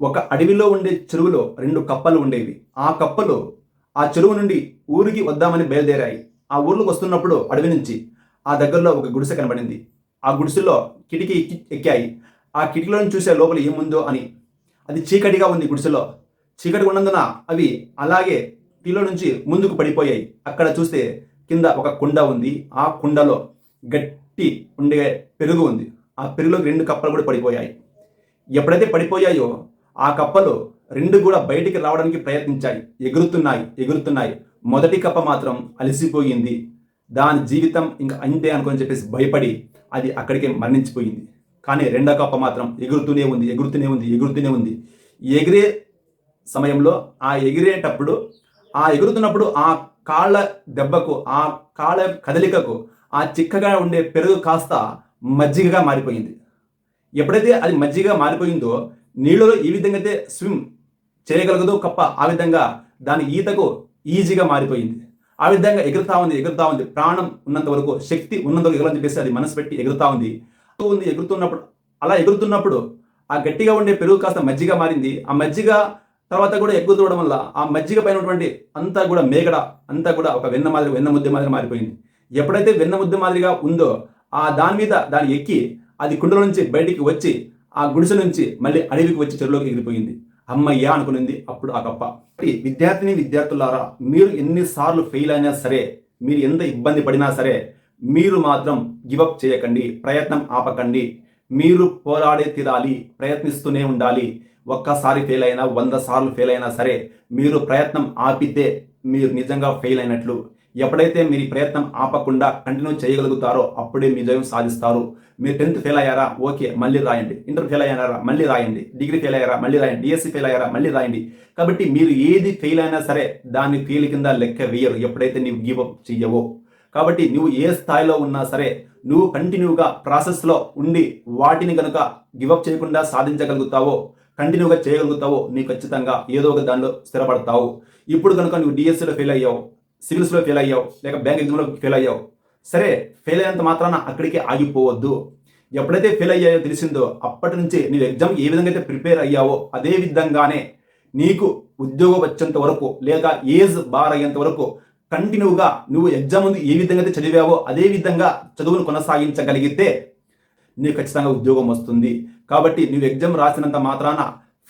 ఒక అడవిలో ఉండే చెరువులో రెండు కప్పలు ఉండేవి. ఆ కప్పలు ఆ చెరువు నుండి ఊరికి వద్దామని బయలుదేరాయి. ఆ ఊర్లోకి వస్తున్నప్పుడు అడవి నుంచి ఆ దగ్గరలో ఒక గుడిసె కనబడింది. ఆ గుడిసెలో కిటికీ ఎక్కి ఎక్కాయి. ఆ కిటికీలో చూసే లోపల ఏముందో అని. అది చీకటిగా ఉంది గుడిసెలో. చీకటి ఉన్నందున అవి అలాగే టీలో నుంచి ముందుకు పడిపోయాయి. అక్కడ చూస్తే కింద ఒక కుండ ఉంది. ఆ కుండలో గట్టి ఉండే పెరుగు ఉంది. ఆ పెరుగులోకి రెండు కప్పలు కూడా పడిపోయాయి. ఎప్పుడైతే పడిపోయాయో ఆ కప్పలు రెండు కూడా బయటికి రావడానికి ప్రయత్నించాయి. ఎగురుతున్నాయి ఎగురుతున్నాయి. మొదటి కప్ప మాత్రం అలసిపోయింది. దాని జీవితం ఇంకా అంతే అనుకొని చెప్పేసి భయపడి అది అక్కడికే మరణించిపోయింది. కానీ రెండో కప్ప మాత్రం ఎగురుతూనే ఉంది ఎగురుతూనే ఉంది ఎగురుతూనే ఉంది. ఎగిరే సమయంలో ఆ ఎగిరేటప్పుడు ఆ ఎగురుతున్నప్పుడు ఆ కాళ్ళ దెబ్బకు ఆ కాళ్ళ కదలికకు ఆ చిక్కగా ఉండే పెరుగు కాస్త మజ్జిగగా మారిపోయింది. ఎప్పుడైతే అది మజ్జిగగా మారిపోయిందో నీళ్ళలో ఈ విధంగా అయితే స్విమ్ చేయగలగదో కప్ప ఆ విధంగా దాని ఈతకు ఈజీగా మారిపోయింది. ఆ విధంగా ఎగురుతా ఉంది ఎగురుతా ఉంది. ప్రాణం ఉన్నంత వరకు శక్తి ఉన్నంత వరకు ఎగరని చెప్పేసి అది మనసు పెట్టి ఎగురుతా ఉంది. ఉంది ఎగురుతున్నప్పుడు అలా ఎగురుతున్నప్పుడు ఆ గట్టిగా ఉండే పెరుగు కాస్త మజ్జిగ మారింది. ఆ మజ్జిగ తర్వాత కూడా ఎగ్గుతూడడం వల్ల ఆ మజ్జిగ పైన ఉన్నటువంటి అంతా కూడా మేగడ అంతా కూడా ఒక వెన్న మాదిరి వెన్న ముద్ద మాదిరి మారిపోయింది. ఎప్పుడైతే వెన్న ముద్ద మాదిరిగా ఉందో ఆ దాని మీద దాన్ని ఎక్కి అది కుండల నుంచి బయటికి వచ్చి ఆ గుడిసె నుంచి మళ్ళీ అడవికి వచ్చి చెరువులోకి ఎగిరిపోయింది. అమ్మయ్యా అనుకునింది అప్పుడు ఆ గొప్ప. విద్యార్థిని విద్యార్థులారా మీరు ఎన్నిసార్లు ఫెయిల్ అయినా సరే మీరు ఎంత ఇబ్బంది పడినా సరే మీరు మాత్రం గివప్ చేయకండి ప్రయత్నం ఆపకండి. మీరు పోరాడే తీరాలి ప్రయత్నిస్తూనే ఉండాలి. ఒక్కసారి ఫెయిల్ అయినా వంద సార్లు ఫెయిల్ అయినా సరే మీరు ప్రయత్నం ఆపితే మీరు నిజంగా ఫెయిల్ అయినట్లు. ఎప్పుడైతే మీరు ఈ ప్రయత్నం ఆపకుండా కంటిన్యూ చేయగలుగుతారో అప్పుడే మీ జయం సాధిస్తారు. మీరు టెన్త్ ఫెయిల్ అయ్యారా? ఓకే మళ్ళీ రాయండి. ఇంటర్ ఫెయిల్ అయ్యారా? మళ్ళీ రాయండి. డిగ్రీ ఫెయిల్ అయ్యారా? మళ్ళీ రాయండి. డిఎస్సి ఫెయిల్ అయ్యారా? మళ్ళీ రాయండి. కాబట్టి మీరు ఏది ఫెయిల్ అయినా సరే దాన్ని ఫెయిల్ కింద లెక్క వేయరు. ఎప్పుడైతే నీవు గివ్ అప్ చెయ్యవో. కాబట్టి నువ్వు ఏ స్థాయిలో ఉన్నా సరే నువ్వు కంటిన్యూగా ప్రాసెస్లో ఉండి వాటిని కనుక గివప్ చేయకుండా సాధించగలుగుతావో కంటిన్యూగా చేయగలుగుతావో నీ ఖచ్చితంగా ఏదో ఒక దానిలో స్థిరపడతావు. ఇప్పుడు కనుక నువ్వు డిఎస్సిలో ఫెయిల్ అయ్యావు. సివిల్స్లో ఫెయిల్ అయ్యావు లేక బ్యాంక్ ఎగ్జామ్లో ఫెయిల్ అయ్యావు. సరే ఫెయిల్ అయినంత మాత్రాన అక్కడికే ఆగిపోవద్దు. ఎప్పుడైతే ఫెయిల్ అయ్యాయో తెలిసిందో అప్పటి నుంచి నీవు ఎగ్జామ్ ఏ విధంగా అయితే ప్రిపేర్ అయ్యావో అదే విధంగానే నీకు ఉద్యోగం వచ్చేంత వరకు లేక ఏజ్ బార్ అయ్యేంత వరకు కంటిన్యూగా నువ్వు ఎగ్జామ్ ముందు ఏ విధంగా అయితే చదివావో అదే విధంగా చదువును కొనసాగించగలిగితే నీకు ఖచ్చితంగా ఉద్యోగం వస్తుంది. కాబట్టి నువ్వు ఎగ్జామ్ రాసినంత మాత్రాన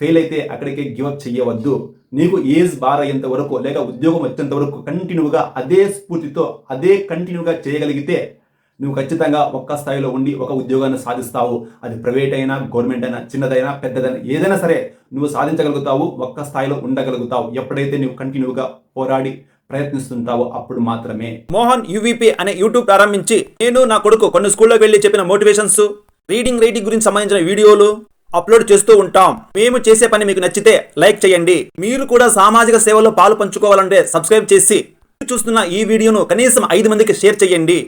ఫెయిల్ అయితే అక్కడికే గివప్ చేయవద్దు నీకు ఏజ్ బార్ అయ్యేంత వరకు లేక ఉద్యోగం వచ్చేంత వరకు కంటిన్యూగా అదే స్ఫూర్తితో అదే కంటిన్యూగా చేయగలిగితే నువ్వు ఖచ్చితంగా ఒక్క స్థాయిలో ఉండి ఒక ఉద్యోగాన్ని సాధిస్తావు. అది ప్రైవేట్ అయినా గవర్నమెంట్ అయినా చిన్నదైనా పెద్దదైనా ఏదైనా సరే నువ్వు సాధించగలుగుతావు ఒక్క స్థాయిలో ఉండగలుగుతావు. ఎప్పుడైతే నువ్వు కంటిన్యూగా పోరాడి ప్రయత్నిస్తుంటావో అప్పుడు మాత్రమే. మోహన్ యూవీపీ అనే యూట్యూబ్ ప్రారంభించి నేను నా కొడుకు కొన్ని స్కూల్లో వెళ్ళి చెప్పిన మోటివేషన్స్ రీడింగ్ రైటింగ్ గురించి సంబంధించిన వీడియోలు అప్లోడ్ చేస్తూ ఉంటాం. మేము చేసే పని మీకు నచ్చితే లైక్ చేయండి. మీరు కూడా సామాజిక సేవలో పాలు పంచుకోవాలంటే సబ్స్క్రైబ్ చేసి చూస్తున్న ఈ వీడియోను కనీసం ఐదు మందికి షేర్ చేయండి.